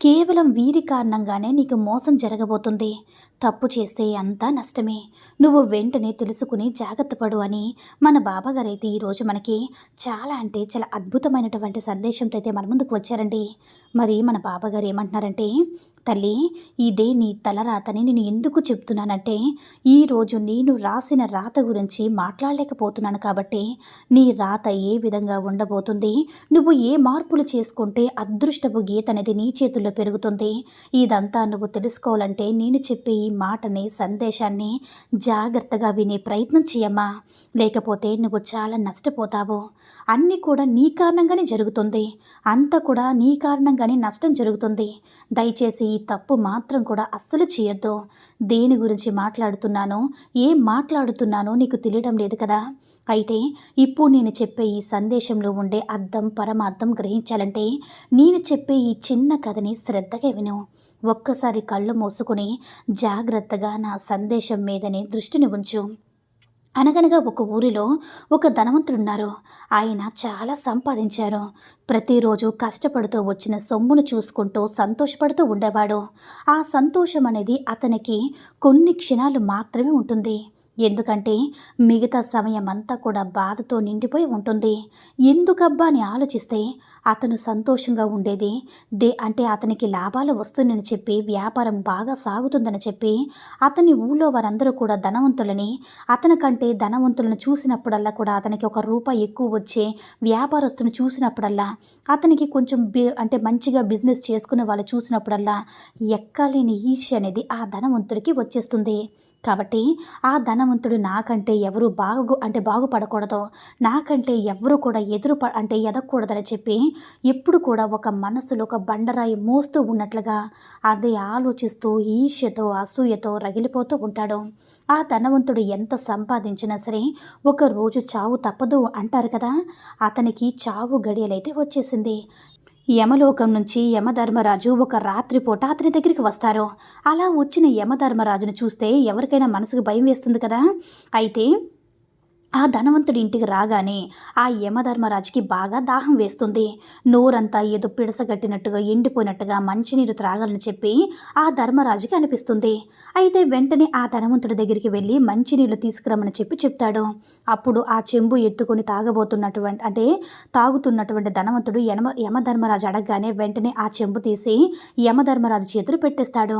కేవలం వీరి కారణంగానే నీకు మోసం జరగబోతుంది. తప్పు చేస్తే అంతా నష్టమే. నువ్వు వెంటనే తెలుసుకుని జాగ్రత్త పడు అని మన బాబాగారైతే ఈరోజు మనకి చాలా అంటే చాలా అద్భుతమైనటువంటి సందేశంతో అయితే మన ముందుకు వచ్చారండి. మరి మన బాబాగారు ఏమంటున్నారంటే తల్లి ఇదే నీ తలరాతని నేను ఎందుకు చెప్తున్నానంటే ఈరోజు నేను రాసిన రాత గురించి మాట్లాడలేకపోతున్నాను కాబట్టి నీ రాత ఏ విధంగా ఉండబోతుంది నువ్వు ఏ మార్పులు చేసుకుంటే అదృష్టపు గీత అనేది నీ చేతుల్లో పెరుగుతుంది ఇదంతా నువ్వు తెలుసుకోవాలంటే నేను చెప్పే ఈ మాటని సందేశాన్ని జాగ్రత్తగా వినే ప్రయత్నం చేయమ్మా. లేకపోతే నువ్వు చాలా నష్టపోతావు. అన్నీ కూడా నీ కారణంగానే జరుగుతుంది. అంతా కూడా నీ కారణంగానే నష్టం జరుగుతుంది. దయచేసి ఈ తప్పు మాత్రం కూడా అస్సలు చేయొద్దు. దేని గురించి మాట్లాడుతున్నానో ఏం మాట్లాడుతున్నానో నీకు తెలియడం లేదు కదా? అయితే ఇప్పుడు నేను చెప్పే ఈ సందేశంలో ఉండే అర్థం పరమార్థం గ్రహించాలంటే నేను చెప్పే ఈ చిన్న కథని శ్రద్ధగా విను. ఒక్కసారి కళ్ళు మూసుకుని జాగ్రత్తగా నా సందేశం మీదనే దృష్టిని ఉంచు. అనగనగా ఒక ఊరిలో ఒక ధనవంతుడున్నారు. ఆయన చాలా సంపాదించారు. ప్రతిరోజు కష్టపడుతూ వచ్చిన సొమ్మును చూసుకుంటూ సంతోషపడుతూ ఉండేవాడు. ఆ సంతోషం అనేది అతనికి కొన్ని క్షణాలు మాత్రమే ఉంటుంది. ఎందుకంటే మిగతా సమయం అంతా కూడా బాధతో నిండిపోయి ఉంటుంది. ఎందుకబ్బా అని ఆలోచిస్తే అతను సంతోషంగా ఉండేది. దే అంటే అతనికి లాభాలు వస్తుందని చెప్పి వ్యాపారం బాగా సాగుతుందని చెప్పి అతని ఊళ్ళో వారందరూ కూడా ధనవంతులని అతనికంటే ధనవంతులను చూసినప్పుడల్లా కూడా అతనికి ఒక రూపాయి ఎక్కువ వచ్చే వ్యాపారస్తును చూసినప్పుడల్లా అతనికి కొంచెం బి అంటే మంచిగా బిజినెస్ చేసుకునే వాళ్ళు చూసినప్పుడల్లా ఎక్కలేని ఈర్ష్య అనేది ఆ ధనవంతుడికి వచ్చేస్తుంది. కాబట్టి ఆ ధనవంతుడు నాకంటే ఎవరు బాగు అంటే బాగుపడకూడదు. నాకంటే ఎవరు కూడా ఎదురు ప అంటే ఎదగకూడదని చెప్పి ఎప్పుడు కూడా ఒక మనసులో ఒక బండరాయి మోస్తూ ఉన్నట్లుగా అదే ఆలోచిస్తూ ఈర్ష్యతో అసూయతో రగిలిపోతూ ఉంటాడు. ఆ ధనవంతుడు ఎంత సంపాదించినా సరే ఒక రోజు చావు తప్పదు అంటారు కదా? అతనికి చావు గడియలైతే వచ్చేసింది. యమలోకం నుంచి యమధర్మరాజు ఒక రాత్రిపూట అతని దగ్గరికి వస్తారు. అలా వచ్చిన యమధర్మరాజును చూస్తే ఎవరికైనా మనసుకు భయం వేస్తుంది కదా? అయితే ఆ ధనవంతుడి ఇంటికి రాగానే ఆ యమధర్మరాజుకి బాగా దాహం వేస్తుంది. నోరంతా ఏదో పిడసగట్టినట్టుగా ఎండిపోయినట్టుగా మంచినీరు త్రాగాలని చెప్పి ఆ ధర్మరాజుకి అనిపిస్తుంది. అయితే వెంటనే ఆ ధనవంతుడి దగ్గరికి వెళ్ళి మంచినీళ్ళు తీసుకురమ్మని చెప్పి చెప్తాడు. అప్పుడు ఆ చెంబు ఎత్తుకొని తాగబోతున్నటువంటి అంటే తాగుతున్నటువంటి ధనవంతుడు యమ యమధర్మరాజు అడగగానే వెంటనే ఆ చెంబు తీసి యమధర్మరాజు చేతులు పెట్టేస్తాడు.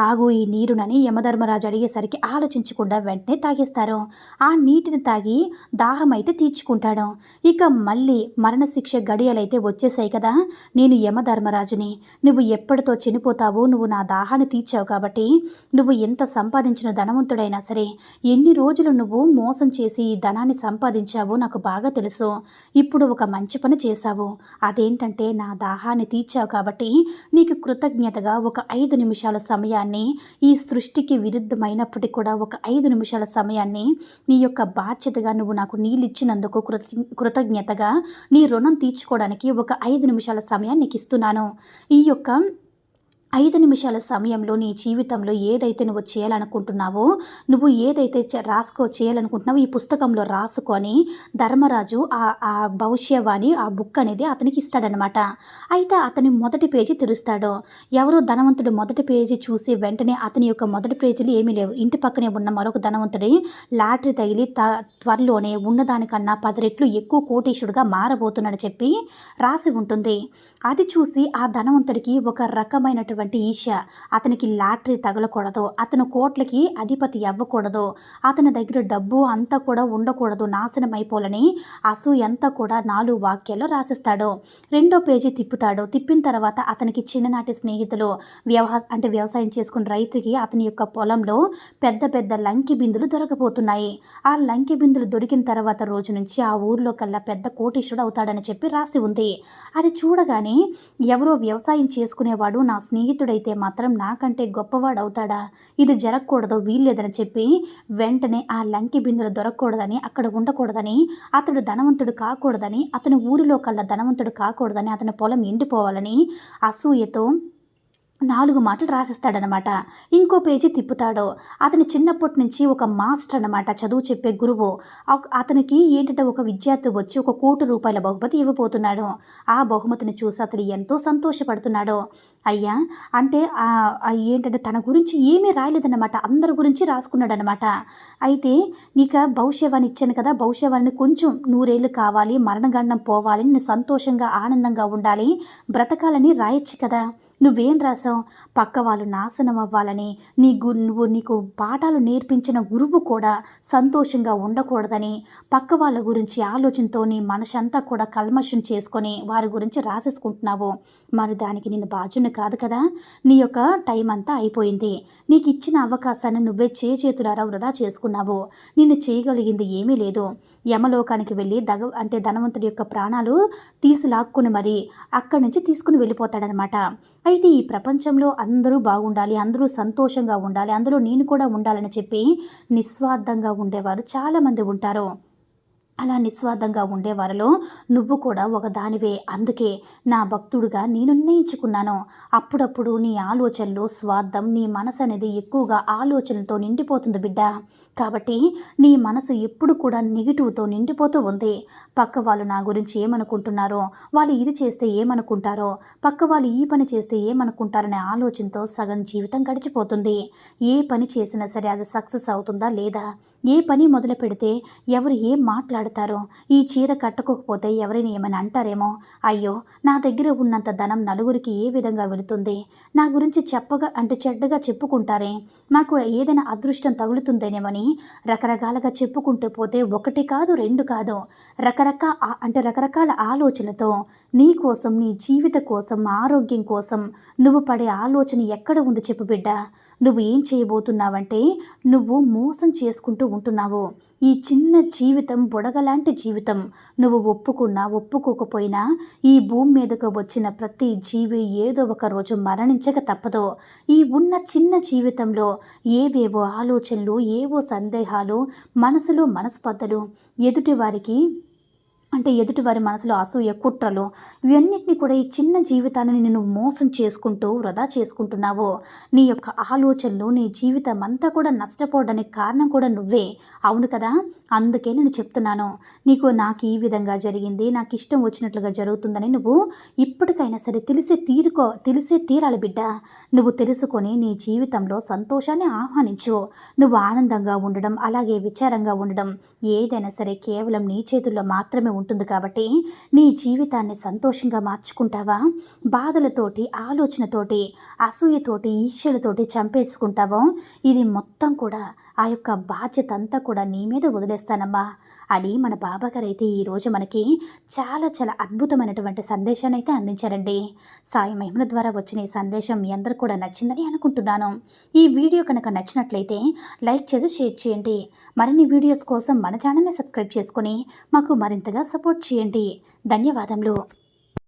తాగు ఈ నీరునని యమధర్మరాజు అడిగేసరికి ఆలోచించకుండా వెంటనే తాగేస్తారు. ఆ నీటిని తాగి తాగి దాహమైతే తీర్చుకుంటాడు. ఇక మళ్ళీ మరణశిక్ష గడియలైతే వచ్చేసాయి కదా. నేను యమధర్మరాజుని నువ్వు ఎప్పటితో చనిపోతావో? నువ్వు నా దాహాన్ని తీర్చావు కాబట్టి నువ్వు ఎంత సంపాదించిన ధనవంతుడైనా సరే ఎన్ని రోజులు నువ్వు మోసం చేసి ఈ ధనాన్ని సంపాదించావో నాకు బాగా తెలుసు. ఇప్పుడు ఒక మంచి పని చేశావు. అదేంటంటే నా దాహాన్ని తీర్చావు కాబట్టి నీకు కృతజ్ఞతగా ఒక ఐదు నిమిషాల సమయాన్ని ఈ సృష్టికి విరుద్ధమైనప్పటికీ కూడా ఒక ఐదు నిమిషాల సమయాన్ని నీ యొక్క బాధ్యత బాధ్యతగా నువ్వు నాకు నీళ్ళు ఇచ్చినందుకు కృత కృతజ్ఞతగా నీ రుణం తీర్చుకోవడానికి ఒక ఐదు నిమిషాల సమయాన్ని నీకు ఇస్తున్నాను ఈ యొక్క ఐదు నిమిషాల సమయంలో నీ జీవితంలో ఏదైతే నువ్వు చేయాలనుకుంటున్నావో నువ్వు ఏదైతే రాసుకో చేయాలనుకుంటున్నావో ఈ పుస్తకంలో రాసుకొని ధర్మరాజు ఆ ఆ భవిష్యవాణి ఆ బుక్ అనేది అతనికి ఇస్తాడనమాట అయితే అతని మొదటి పేజీ తెరుస్తాడు. ఎవరో ధనవంతుడు మొదటి పేజీ చూసి వెంటనే అతని యొక్క మొదటి పేజీలు ఏమీ లేవు. ఇంటి పక్కనే ఉన్న మరొక ధనవంతుడి లాటరీ తగిలి త త్వరలోనే ఉన్నదానికన్నా పది రెట్లు ఎక్కువ కోటీశుడుగా మారబోతున్నాడని చెప్పి రాసి ఉంటుంది. అది చూసి ఆ ధనవంతుడికి ఒక రకమైనటువంటి ఉన్నటువంటి ఈష అతనికి లాటరీ తగలకూడదు. అతను కోట్లకి అధిపతి అవ్వకూడదు. అతని దగ్గర డబ్బు అంతా కూడా ఉండకూడదు. నాశనం అయిపోలని అసూయ అంతా కూడా నాలుగు వాక్యాల్లో రాసిస్తాడు. రెండో పేజీ తిప్పుతాడు. తిప్పిన తర్వాత అతనికి చిన్ననాటి స్నేహితులు వ్యవహా అంటే వ్యవసాయం చేసుకున్న రైతుకి అతని యొక్క పొలంలో పెద్ద పెద్ద లంకి బిందులు దొరకపోతున్నాయి ఆ లంకి బిందులు దొరికిన తర్వాత రోజు నుంచి ఆ ఊర్లో కల్లా పెద్ద కోటీశ్వరుడు అవుతాడని చెప్పి రాసి ఉంది. అది చూడగానే ఎవరో వ్యవసాయం చేసుకునేవాడు నా స్నేహితుడైతే మాత్రం నాకంటే గొప్పవాడు అవుతాడా ఇది జరగకూడదు వీల్లేదని చెప్పి వెంటనే ఆ లంకి బిందులు దొరకకూడదని అక్కడ ఉండకూడదని అతడు ధనవంతుడు కాకూడదని అతని ఊరిలో కల్లా ధనవంతుడు కాకూడదని అతని పొలం ఎండిపోవాలని అసూయతో నాలుగు మాటలు రాసిస్తాడనమాట. ఇంకో పేజీ తిప్పుతాడు. అతని చిన్నప్పటి నుంచి ఒక మాస్టర్ అనమాట. చదువు చెప్పే గురువు. అతనికి ఏంటంటే ఒక విద్యార్థి వచ్చి ఒక కోటి రూపాయల బహుమతి ఇవ్వబోతున్నాడు. ఆ బహుమతిని చూసి అతను ఎంతో సంతోషపడుతున్నాడు. అయ్యా అంటే ఏంటంటే తన గురించి ఏమీ రాయలేదన్నమాట. అందరి గురించి రాసుకున్నాడు అనమాట అయితే నీక భవిష్యవాణి ఇచ్చాను కదా భవిష్యవాణిని కొంచెం నూరేళ్ళు కావాలి మరణగండం పోవాలి నేను సంతోషంగా ఆనందంగా ఉండాలి బ్రతకాలని రాయొచ్చు కదా. నువ్వేం రాసావు పక్క వాళ్ళు నాశనం అవ్వాలని నీ గు నువ్వు నీకు పాఠాలు నేర్పించిన గురువు కూడా సంతోషంగా ఉండకూడదని పక్క వాళ్ళ గురించి ఆలోచనతో నీ మనసంతా కూడా కల్మషం చేసుకొని వారి గురించి రాసేసుకుంటున్నావు. మరి దానికి నేను బాధ్యుని కాదు కదా? నీ యొక్క టైం అంతా అయిపోయింది. నీకు ఇచ్చిన అవకాశాన్ని నువ్వే చేతులారా వృధా చేసుకున్నావు. నిన్ను చేయగలిగింది ఏమీ లేదు. యమలోకానికి వెళ్ళి దగ అంటే ధనవంతుడి యొక్క ప్రాణాలు తీసి లాక్కుని మరి అక్కడి నుంచి తీసుకుని వెళ్ళిపోతాడనమాట. అయితే ఈ ప్రపంచంలో అందరూ బాగుండాలి అందరూ సంతోషంగా ఉండాలి అందులో నేను కూడా ఉండాలని చెప్పి నిస్వార్థంగా ఉండేవారు చాలామంది ఉంటారు. అలా నిస్వార్థంగా ఉండేవారిలో నువ్వు కూడా ఒక దానివే అందుకే నా భక్తుడిగా నేను నిర్ణయించుకున్నాను. అప్పుడప్పుడు నీ ఆలోచనలు స్వార్థం నీ మనసు అనేది ఎక్కువగా ఆలోచనలతో నిండిపోతుంది బిడ్డ. కాబట్టి నీ మనసు ఎప్పుడు కూడా నెగిటివ్తో నిండిపోతూ ఉంది. పక్క వాళ్ళు నా గురించి ఏమనుకుంటున్నారో వాళ్ళు ఇది చేస్తే ఏమనుకుంటారో పక్క వాళ్ళు ఈ పని చేస్తే ఏమనుకుంటారనే ఆలోచనతో సగం జీవితం గడిచిపోతుంది. ఏ పని చేసినా సరే అది సక్సెస్ అవుతుందా లేదా? ఏ పని మొదలు పెడితే ఎవరు ఏం మాట్లాడతారో? ఈ చీర కట్టుకోకపోతే ఎవరైనా ఏమైనా అంటారేమో? అయ్యో నా దగ్గర ఉన్నంత ధనం నలుగురికి ఏ విధంగా వెళుతుంది? నా గురించి చెప్పగా అంటే చెడ్డగా చెప్పుకుంటారే? నాకు ఏదైనా అదృష్టం తగులుతుందేనేమని? రకరకాలుగా చెప్పుకుంటూ పోతే ఒకటి కాదు రెండు కాదు. రకరకాల అంటే రకరకాల ఆలోచనతో నీ కోసం నీ జీవిత కోసం ఆరోగ్యం కోసం నువ్వు పడే ఆలోచన ఎక్కడ ఉంది చెప్పు బిడ్డ? నువ్వు ఏం చేయబోతున్నావంటే నువ్వు మోసం చేసుకుంటూ ఉంటున్నావు. ఈ చిన్న జీవితం బుడగలాంటి జీవితం. నువ్వు ఒప్పుకున్నా ఒప్పుకోకపోయినా ఈ భూమి మీదకు వచ్చిన ప్రతి జీవి ఏదో ఒక రోజు మరణించక తప్పదు. ఈ ఉన్న చిన్న జీవితంలో ఏవేవో ఆలోచనలు ఏవో సందేహాలు మనసులో మనస్పర్ధలు ఎదుటి వారికి అంటే ఎదుటివారి మనసులో అసూయ కుట్రలు ఇవన్నిటిని కూడా ఈ చిన్న జీవితాన్ని నేను మోసం చేసుకుంటూ వృధా చేసుకుంటున్నావు. నీ యొక్క ఆలోచనలు నీ జీవితం అంతా కూడా నష్టపోవడానికి కారణం కూడా నువ్వే. అవును కదా? అందుకే నేను చెప్తున్నాను. నీకు నాకు ఈ విధంగా జరిగింది నాకు ఇష్టం వచ్చినట్లుగా జరుగుతుందని నువ్వు ఇప్పటికైనా సరే తెలిసే తీరుకో తెలిసే తీరాలి బిడ్డ. నువ్వు తెలుసుకొని నీ జీవితంలో సంతోషాన్ని ఆహ్వానించు. నువ్వు ఆనందంగా ఉండడం అలాగే విచారంగా ఉండడం ఏదైనా సరే కేవలం నీ చేతుల్లో మాత్రమే ఉంటుంది కాబట్టి నీ జీవితాన్ని సంతోషంగా మార్చుకుంటావా? బాధలతోటి ఆలోచనతోటి అసూయతోటి ఈర్ష్యలతోటి చంపేసుకుంటావో? ఇది మొత్తం కూడా ఆ యొక్క బాధ్యత అంతా కూడా నీ మీద వదిలేస్తానమ్మా. అని మన బాబాగారు అయితే ఈరోజు మనకి చాలా చాలా అద్భుతమైనటువంటి సందేశాన్ని అయితే అందించారండి. సాయి మహిమల ద్వారా వచ్చిన ఈ సందేశం మీ అందరు కూడా నచ్చిందని అనుకుంటున్నాను. ఈ వీడియో కనుక నచ్చినట్లయితే లైక్ చేసి షేర్ చేయండి. మరిన్ని వీడియోస్ కోసం మన ఛానల్ని సబ్స్క్రైబ్ చేసుకొని మాకు మరింతగా సపోర్ట్ చేయండి. ధన్యవాదములు.